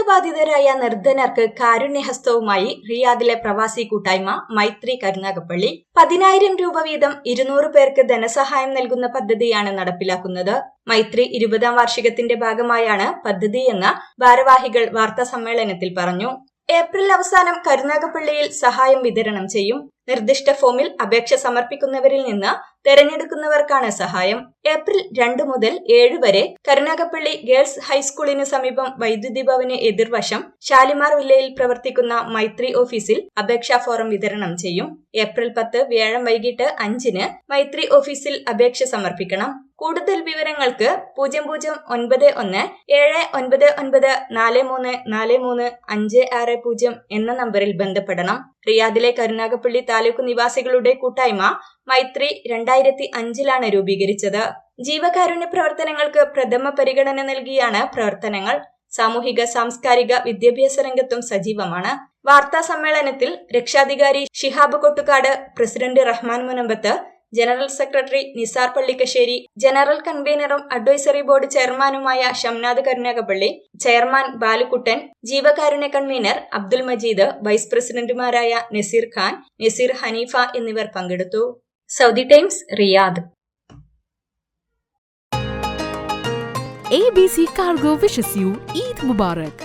ദുരിതബാധിതരായ നിർദ്ധനർക്ക് കാരുണ്യഹസ്തവുമായി റിയാദിലെ പ്രവാസി കൂട്ടായ്മ മൈത്രി കരുനാഗപ്പള്ളി. പതിനായിരം രൂപ വീതം ഇരുന്നൂറ് പേർക്ക് ധനസഹായം നൽകുന്ന പദ്ധതിയാണ് നടപ്പിലാക്കുന്നത്. മൈത്രി ഇരുപതാം വാർഷികത്തിന്റെ ഭാഗമായാണ് പദ്ധതിയെന്ന് ഭാരവാഹികൾ വാർത്താ സമ്മേളനത്തിൽ പറഞ്ഞു. ഏപ്രിൽ അവസാനം കരുനാഗപ്പള്ളിയിൽ സഹായം വിതരണം ചെയ്യും. നിർദ്ദിഷ്ട ഫോമിൽ അപേക്ഷ സമർപ്പിക്കുന്നവരിൽ നിന്ന് തെരഞ്ഞെടുക്കുന്നവർക്കാണ് സഹായം. ഏപ്രിൽ രണ്ട് മുതൽ ഏഴ് വരെ കരുനാഗപ്പള്ളി ഗേൾസ് ഹൈസ്കൂളിന് സമീപം വൈദ്യുതി ഭവന് എതിർവശം ഷാലിമാർ വില്ലയിൽ പ്രവർത്തിക്കുന്ന മൈത്രി ഓഫീസിൽ അപേക്ഷാ ഫോറം വിതരണം ചെയ്യും. ഏപ്രിൽ പത്ത് വ്യാഴം വൈകിട്ട് അഞ്ചിന് മൈത്രി ഓഫീസിൽ അപേക്ഷ സമർപ്പിക്കണം. കൂടുതൽ വിവരങ്ങൾക്ക് പൂജ്യം പൂജ്യം ഒൻപത് ഒന്ന് ഏഴ് ഒൻപത് ഒൻപത് നാല് മൂന്ന് നാല് മൂന്ന് അഞ്ച് ആറ് പൂജ്യം എന്ന നമ്പറിൽ ബന്ധപ്പെടണം. റിയാദിലെ കരുനാഗപ്പള്ളി താലൂക്ക് നിവാസികളുടെ കൂട്ടായ്മ മൈത്രി രണ്ടായിരത്തി അഞ്ചിലാണ് രൂപീകരിച്ചത്. ജീവകാരുണ്യ പ്രവർത്തനങ്ങൾക്ക് പ്രഥമ പരിഗണന നൽകിയാണ് പ്രവർത്തനങ്ങൾ. സാമൂഹിക സാംസ്കാരിക വിദ്യാഭ്യാസ രംഗത്തും സജീവമാണ്. വാർത്താ സമ്മേളനത്തിൽ രക്ഷാധികാരി Shihab Kottukad president Rahman Munambath general secretary Nisar Pallikkassery general കൺവീനറും advisory board ചെയർമാനുമായ ഷംനാദ് കരുണകപ്പള്ളി ചെയർമാൻ ബാലുകുട്ടൻ ജീവകാരുണ്യ കൺവീനർ അബ്ദുൽ മജീദ് വൈസ് പ്രസിഡന്റുമാരായ നസീർ ഖാൻ നസീർ ഹനീഫ എന്നിവർ പങ്കെടുത്തു Saudi Times Riyadh ABC cargo wishes you Eid Mubarak.